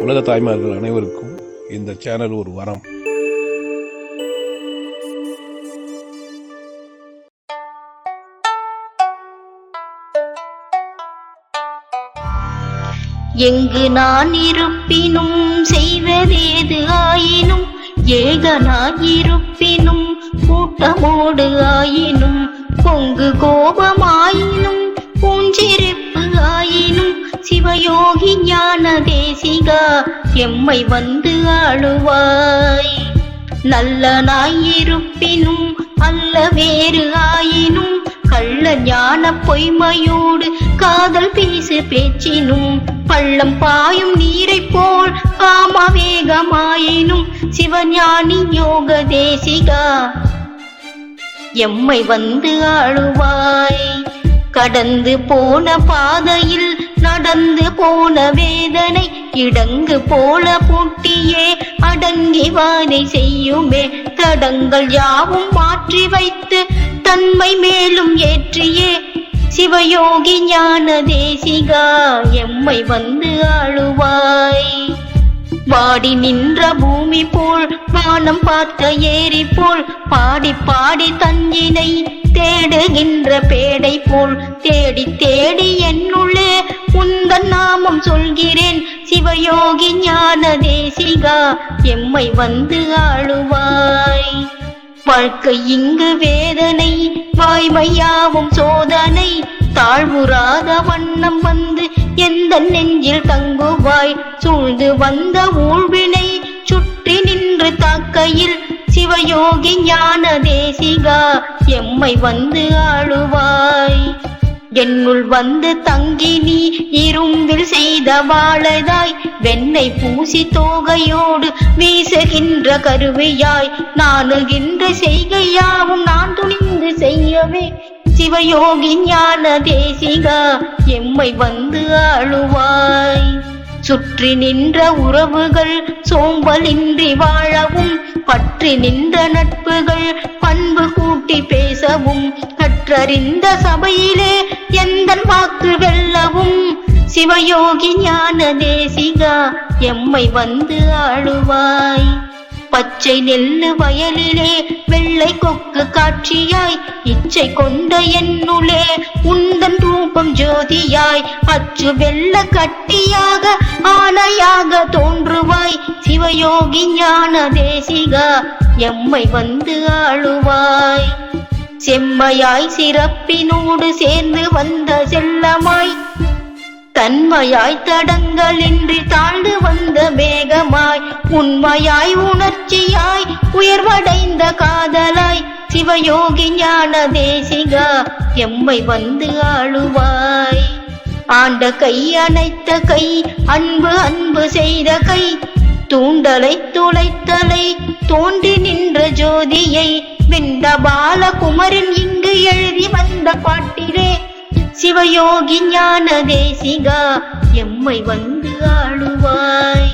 உலக தாய்மார்கள் அனைவருக்கும் இந்த சேனல் ஒரு வரம். எங்கு நான் இருப்பினும் செய்வதேது ஆயினும் ஏகனாயிருப்பினும் கூட்டமோடு ஆயினும் பொங்கு கோபமாயினும் யோகி ஞான தேசிகா எம்மை வந்து ஆளுவாய். நல்ல நாயிருப்பினும் அல்ல வேறு ஆயினும் கள்ள ஞான பொய்மையோடு காதல் பேசு பேச்சினும் பள்ளம் பாயும் நீரை போல் காம வேகமாயினும் சிவஞானி யோக தேசிகா எம்மை வந்து ஆளுவாய். கடந்து போன பாதையில் நடந்து போன வேதனை இடங்கு போல பூட்டியே அடங்கி வானை செய்யுமே. தடங்கள் யாவும் மாற்றி வைத்து தன்மை மேலும் ஏற்றியே. சிவயோகி ஞான தேசிகா எம்மை வந்து ஆளுவாய். வாடி நின்ற பூமி போல் வானம் பார்த்த ஏரி போல் பாடி பாடி தஞ்சினை தேடுகின்ற பேடை போல் தேடி தேடி என்னுள்ளே உந்தன் நாமம் சொல்கிறேன் சிவயோகி ஞான தேசிகா எம்மை வந்து ஆளுவாய். வாழ்க்கை இங்கு வேதனை வாய்மையாவும் சோதனை தாழ்வுறாத வண்ணம் வந்து எந்த நெஞ்சில் தங்குவாய். சூழ்ந்து வந்த ஊழ்வினை சுற்றி நின்று தாக்கையில் சிவயோகி ஞான தேசிகா எம்மை வந்து ஆளுவாய். என்னுள் வந்து தங்கி நீ இரும்பில் செய்த வாழதாய். வெண்ணை பூசி தோகையோடு வீசுகின்ற கருவியாய். நாணுகின்ற செய்கையாவும் நான் துணிந்து செய்யவே. சிவயோகி ஞான தேசிகா எம்மை வந்து ஆளுவாய் சுற்றி நின்ற உறவுகள் சோம்பலின்றி வாழவும். பற்றி நின்ற நட்புகள் பண்பு கூட்டி பேசவும். கற்றறிந்த சபையிலே எந்தன் வாக்கு வெல்லவும் சிவயோகி ஞான தேசிகா எம்மை வந்து ஆளுவாய். பச்சை நெல்லு வயலிலே வெள்ளை கொக்கு காட்சியாய். இச்சை கொண்ட என்னுளே உந்தன் ரூபம் ஜோதியாய். அச்சு வெள்ள கட்டியாக ஆணையாக தோன்றுவாய். சிவயோகி ஞான தேசிகா எம்மை வந்து ஆளுவாய். செம்மையாய் சிறப்பினோடு சேர்ந்து வந்த செல்லமாய் தன்மையாய் தடங்களின்றி தாழ்ந்து வந்த மேகமாய் உண்மையாய் உணர்ச்சியாய் உயர்வடைந்த காதலாய் சிவயோகி ஞான தேசிகா எம்மை வந்து ஆளுவாய். ஆண்ட கை அணைத்த கை அன்பு அன்பு செய்த கை தூண்டலை துளைத்தலை தோன்றி நின்ற ஜோதியை வெந்த பாலகுமரன் இங்கு எழுதி வந்த பாட்டிலே சிவயோகி ஞான தேசிகா எம்மை வந்து ஆளுவாய்.